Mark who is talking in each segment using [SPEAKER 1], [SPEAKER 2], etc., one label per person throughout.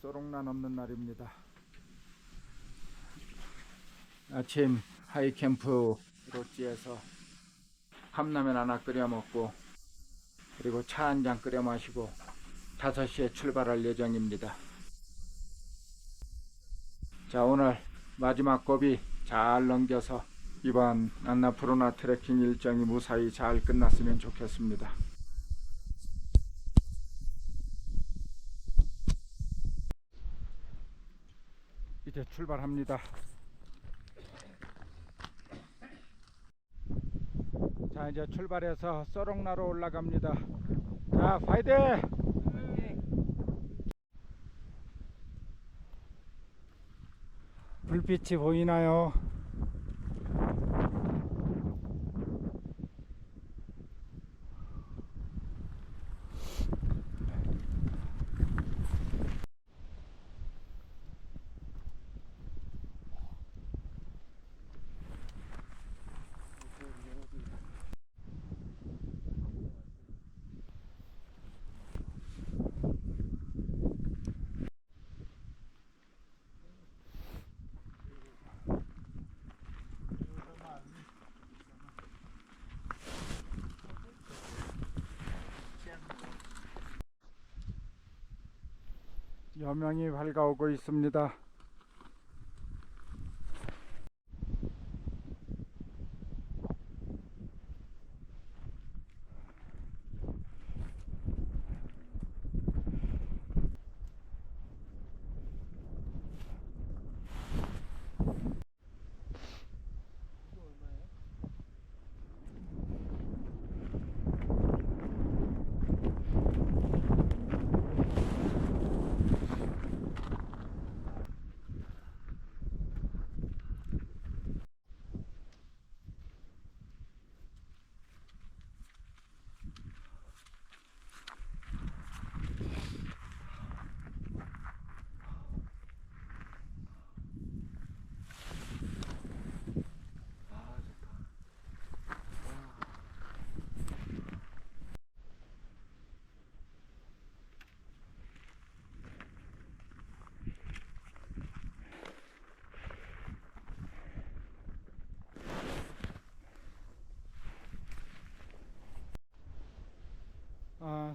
[SPEAKER 1] 쏘롱란 없는 날입니다. 아침 하이캠프 로지에서 컵라면 하나 끓여 먹고 그리고 차 한 잔 끓여 마시고 5시에 출발할 예정입니다. 자 오늘 마지막 고비 잘 넘겨서 이번 안나푸르나 트레킹 일정이 무사히 잘 끝났으면 좋겠습니다. 이제 출발합니다. 자 이제 출발해서 쏘롱나로 올라갑니다. 자 파이팅! 불빛이 보이나요? 여명이 밝아오고 있습니다.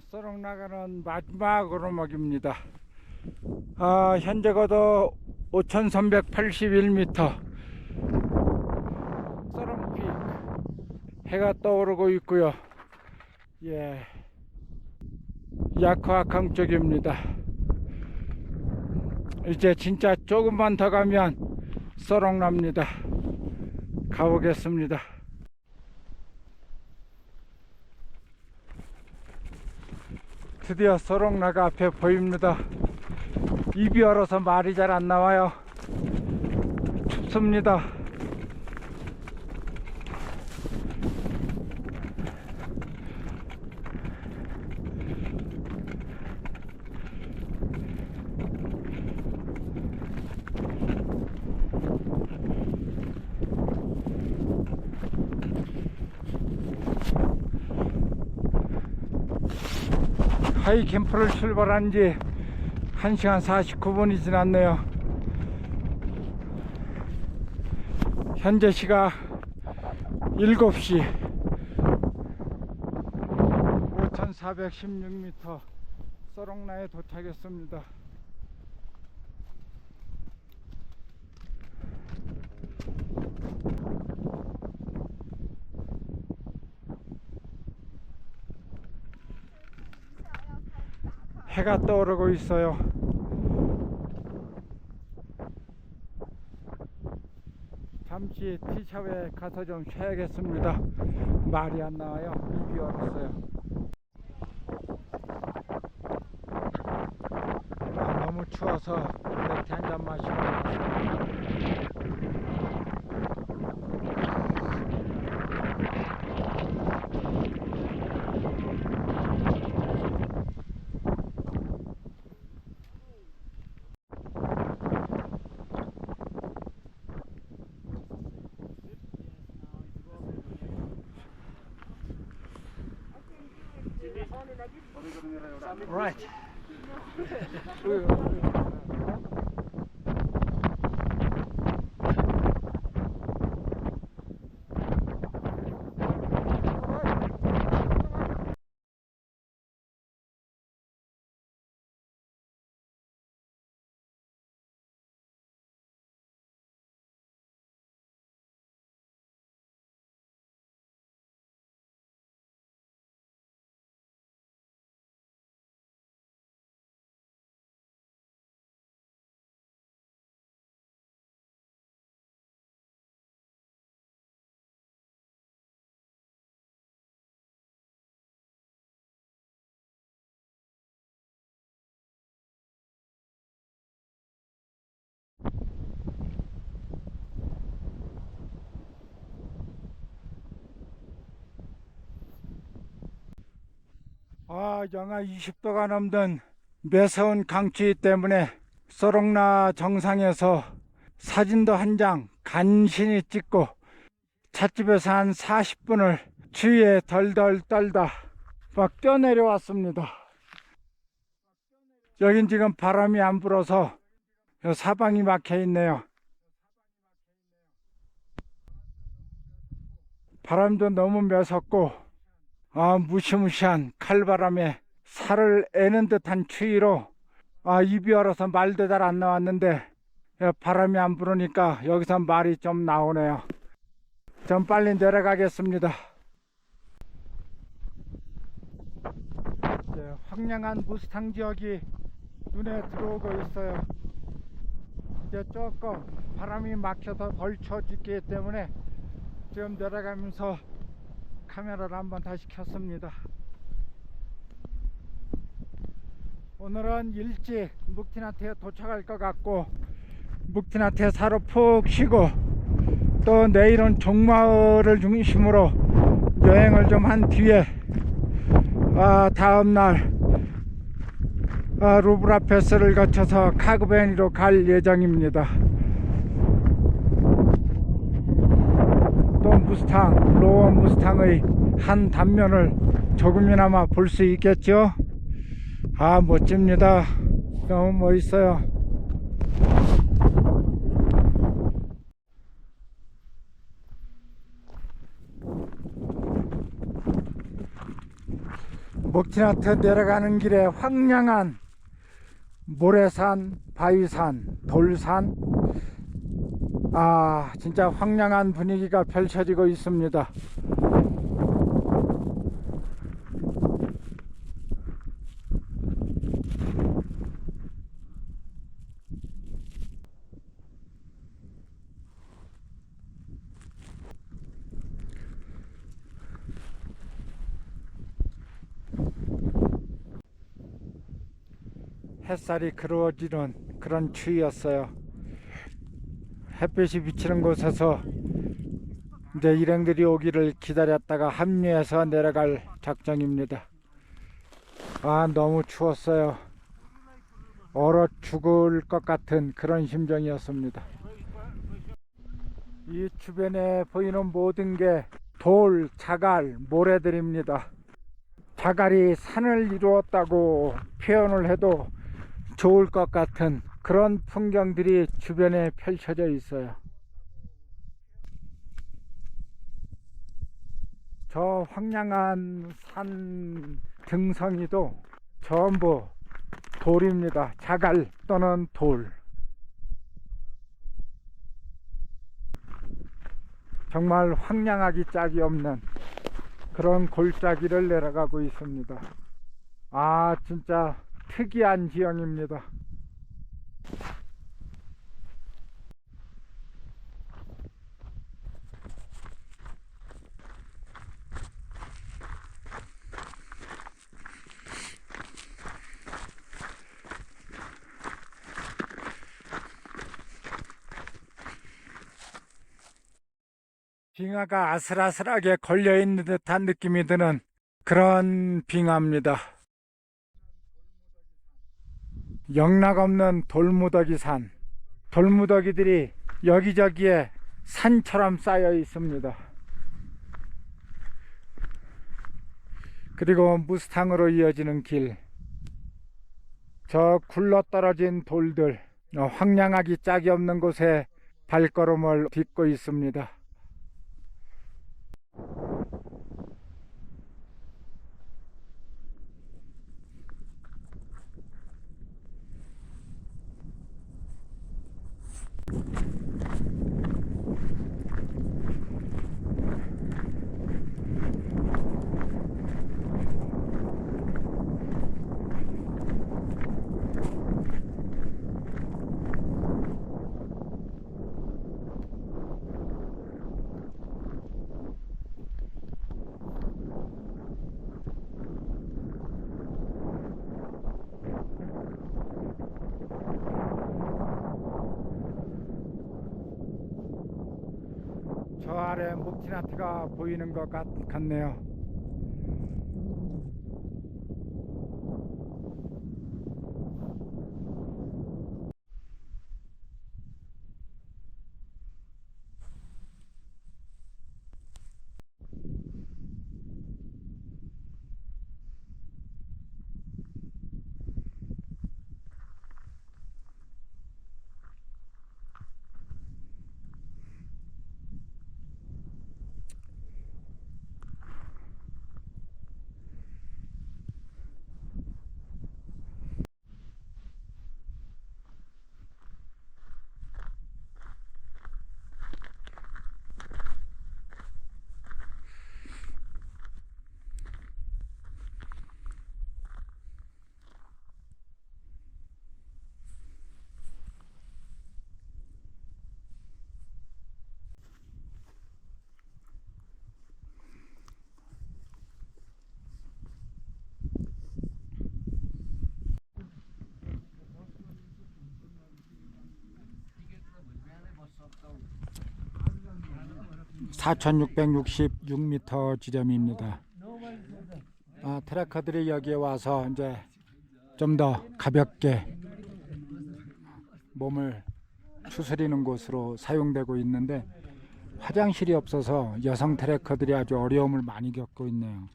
[SPEAKER 1] 아, 쏘롱 나가는 마지막 오르막입니다. 아, 현재 거도 5,381m. 쏘롱픽. 해가 떠오르고 있고요. 예. 약화강 쪽입니다. 이제 진짜 조금만 더 가면 쏘롱 납니다. 가보겠습니다. 드디어 소롱나가 앞에 보입니다. 입이 얼어서 말이 잘 안 나와요. 춥습니다. 하이 캠프를 출발한 지 1시간 49분이 지났네요. 현재 시각 7시 5416m 서롱나에 도착했습니다. 해가 떠오르고 있어요. 잠시 티샵에 가서 좀 쉬어야겠습니다. 말이 안 나와요. 입이 얼었어요. 아, 너무 추워서 맥주 한잔 마시고
[SPEAKER 2] Right.
[SPEAKER 1] 아, 영하 20도가 넘던 매서운 강추위 때문에 소록나 정상에서 사진도 한 장 간신히 찍고 찻집에서 한 40분을 추위에 덜덜 떨다 막 뛰어내려왔습니다. 여긴 지금 바람이 안 불어서 요 사방이 막혀 있네요. 바람도 너무 매섭고 아, 무시무시한 칼바람에 살을 애는 듯한 추위로 아, 입이 얼어서 말도 잘 안 나왔는데 예, 바람이 안 불으니까 여기서 말이 좀 나오네요. 전 빨리 내려가겠습니다. 이제 황량한 무스탕 지역이 눈에 들어오고 있어요. 이제 조금 바람이 막혀서 걸쳐지기 때문에 지금 내려가면서 카메라를 한번 다시 켰습니다. 오늘은 일찍 묵티나트에 도착할 것 같고 묵티나트에 사러 푹 쉬고 또 내일은 종마을을 중심으로 여행을 좀 한 뒤에 아, 다음날 아, 루브라페스를 거쳐서 카그베니로 갈 예정입니다. 또 무스탕, 로어 무스탕의 한 단면을 조금이나마 볼 수 있겠죠? 아, 멋집니다. 너무 멋있어요. 먹티나트 내려가는 길에 황량한 모래산, 바위산, 돌산, 아, 진짜 황량한 분위기가 펼쳐지고 있습니다. 햇살이 그루어지는 그런 추위였어요. 햇빛이 비치는 곳에서 이제 일행들이 오기를 기다렸다가 합류해서 내려갈 작정입니다. 아, 너무 추웠어요. 얼어 죽을 것 같은 그런 심정이었습니다. 이 주변에 보이는 모든 게 돌, 자갈, 모래들입니다. 자갈이 산을 이루었다고 표현을 해도 좋을 것 같은 그런 풍경들이 주변에 펼쳐져 있어요. 저 황량한 산 등성이도 전부 돌입니다. 자갈 또는 돌. 정말 황량하기 짝이 없는 그런 골짜기를 내려가고 있습니다. 아, 진짜 특이한 지형입니다. 빙하가 아슬아슬하게 걸려 있는 듯한 느낌이 드는 그런 빙하입니다. 영락없는 돌무더기 산. 돌무더기들이 여기저기에 산처럼 쌓여 있습니다. 그리고 무스탕으로 이어지는 길. 저 굴러 떨어진 돌들, 어, 황량하기 짝이 없는 곳에 발걸음을 딛고 있습니다. 저 아래 목티나트가 보이는 것 같, 같네요. (4666m) 지점입니다. 아, 트래커들이 여기에 와서 이제 좀 더 가볍게 몸을 추스리는 곳으로 사용되고 있는데 화장실이 없어서 여성 트래커들이 아주 어려움을 많이 겪고 있네요.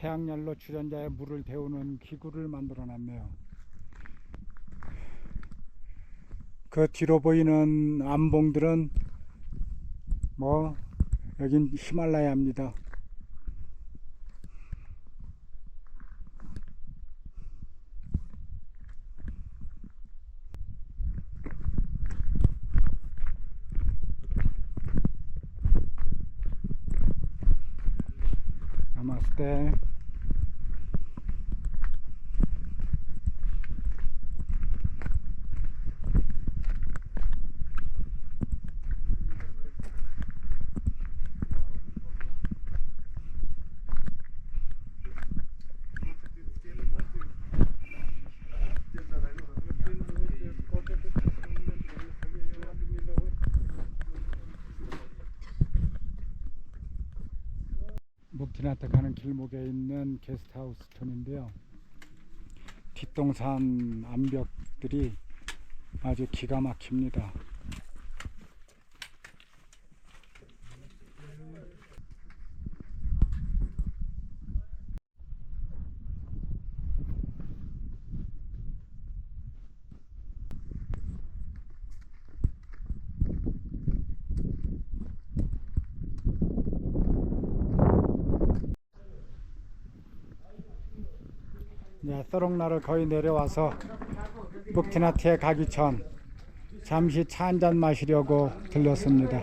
[SPEAKER 1] 태양열로 주전자에 물을 데우는 기구를 만들어 놨네요. 그 뒤로 보이는 암봉들은 뭐 여긴 히말라야입니다. 목진한테 가는 길목에 있는 게스트하우스 촌인데요. 뒷동산 암벽들이 아주 기가 막힙니다. 네, 써롱나를 거의 내려와서 북티나티에 가기 전 잠시 차 한 잔 마시려고 들렸습니다.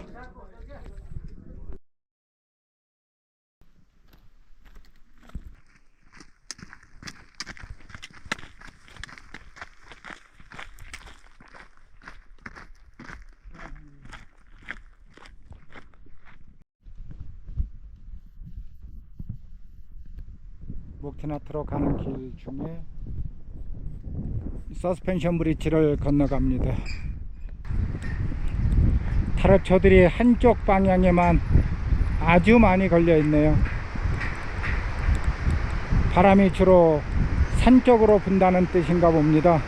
[SPEAKER 1] 목티나트로 가는 길 중에 서스펜션 브릿지를 건너갑니다. 타르초들이 한쪽 방향에만 아주 많이 걸려 있네요. 바람이 주로 산 쪽으로 분다는 뜻인가 봅니다.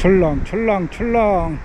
[SPEAKER 1] 출렁 출렁 출렁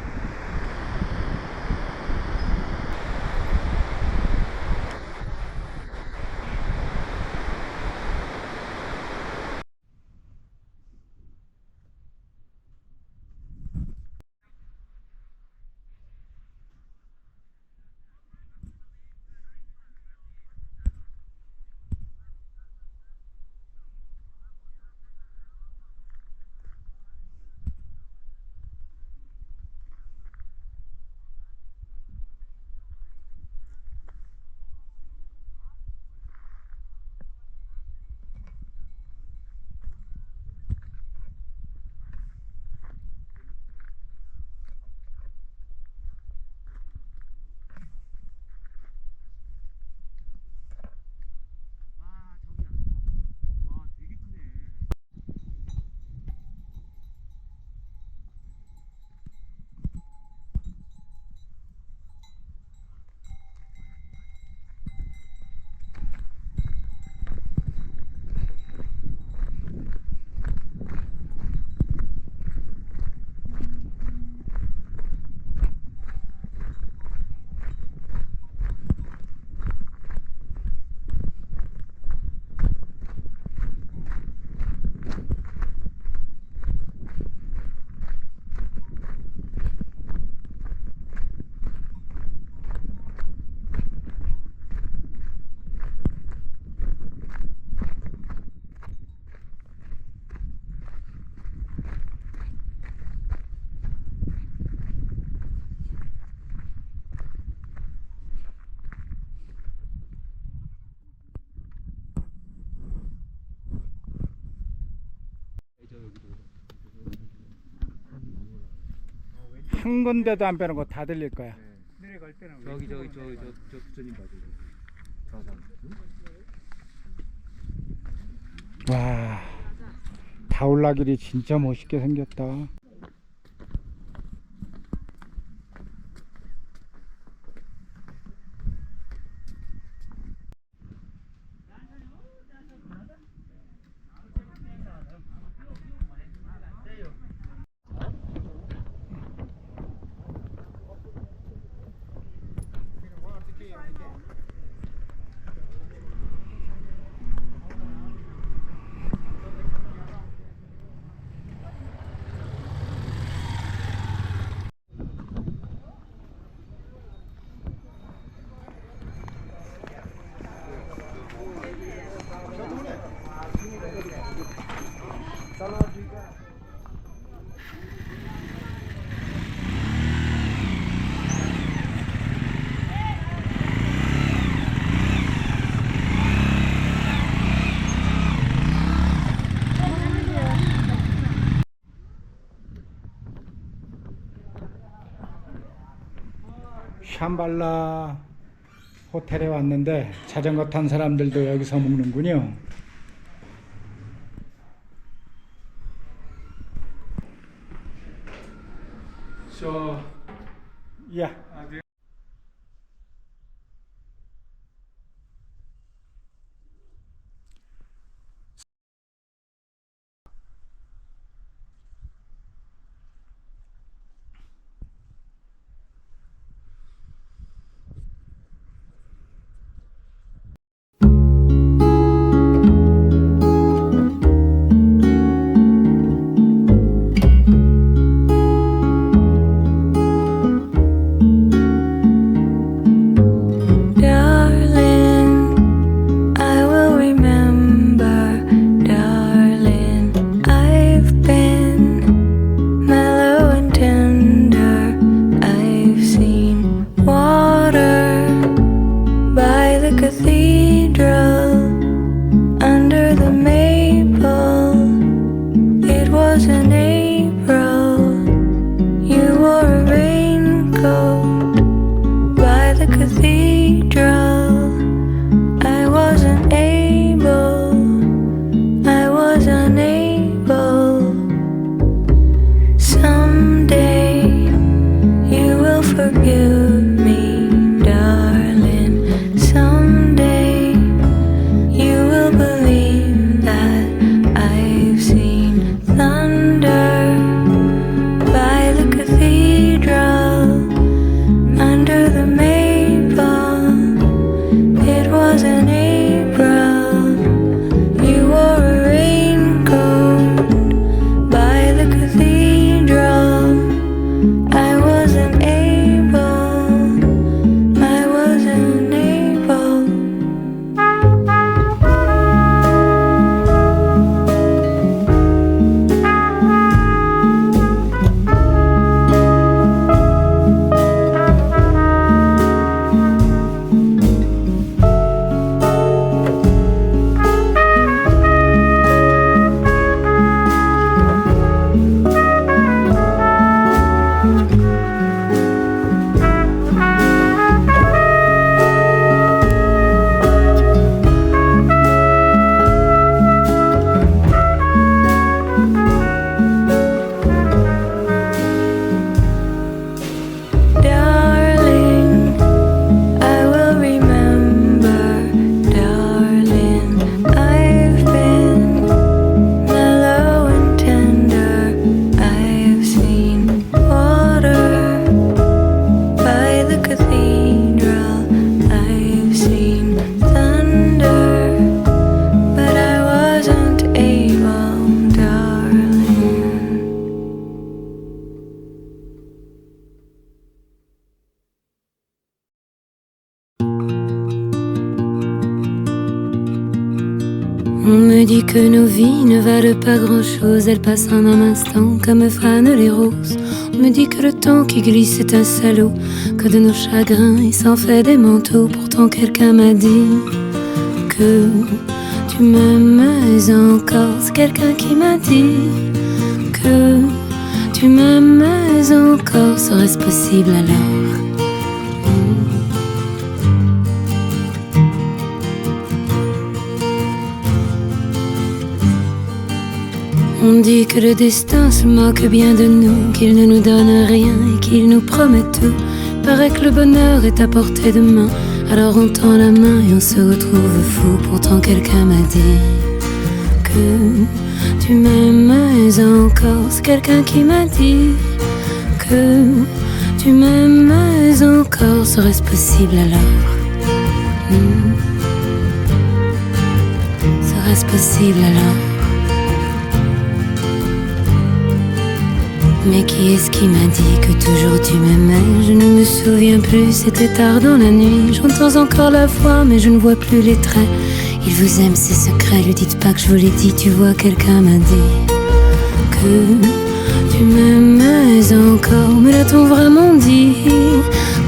[SPEAKER 1] 한 군데도 안 빼는 거 다 들릴 거야.
[SPEAKER 2] 내려갈 때는
[SPEAKER 3] 저기 저기 저기 저저 부처님 봐 저기 저상
[SPEAKER 1] 와 다울라길이 진짜 멋있게 생겼다.
[SPEAKER 4] 샴발라 호텔에 왔는데 자전거 탄 사람들도 여기서 먹는군요.
[SPEAKER 3] 저
[SPEAKER 4] 야,
[SPEAKER 5] que nos vies ne valent pas grand-chose, elles passent en un instant comme fanent les roses. On me dit que le temps qui glisse est un salaud, que de nos chagrins il s'en fait des manteaux. Pourtant quelqu'un m'a dit que tu m'aimes encore. C'est quelqu'un qui m'a dit que tu m'aimes encore. Serait-ce possible alors? On dit que le destin se moque bien de nous, qu'il ne nous donne rien et qu'il nous promet tout. Paraît que le bonheur est à portée de main, alors on tend la main et on se retrouve fou. Pourtant quelqu'un m'a dit que tu m'aimes encore. C'est quelqu'un qui m'a dit que tu m'aimes encore. Serait-ce possible alors? Hmm. Serait-ce possible alors? Mais qui est-ce qui m'a dit que toujours tu m'aimais? Je ne me souviens plus, c'était tard dans la nuit. J'entends encore la voix, mais je ne vois plus les traits. Il vous aime, c'est secret, lui dites pas que je vous l'ai dit. Tu vois, quelqu'un m'a dit que tu m'aimais encore. Me l'a-t-on vraiment dit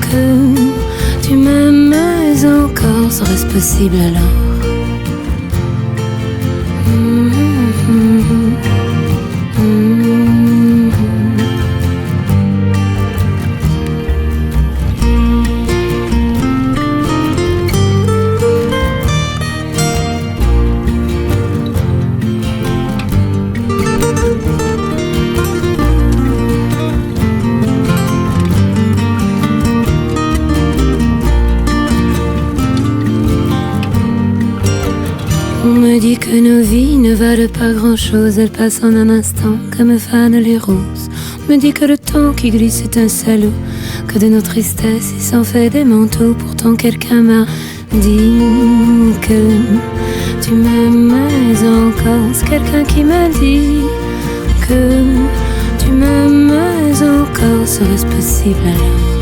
[SPEAKER 5] que tu m'aimais encore? Serait-ce possible alors? Nos vies ne valent pas grand-chose, elles passent en un instant comme fanent les roses. Me dit que le temps qui glisse est un salaud, que de nos tristesses il s'en fait des manteaux. Pourtant quelqu'un m'a dit que tu m'aimais encore. C'est quelqu'un qui m'a dit que tu m'aimais encore. Serait-ce possible alors?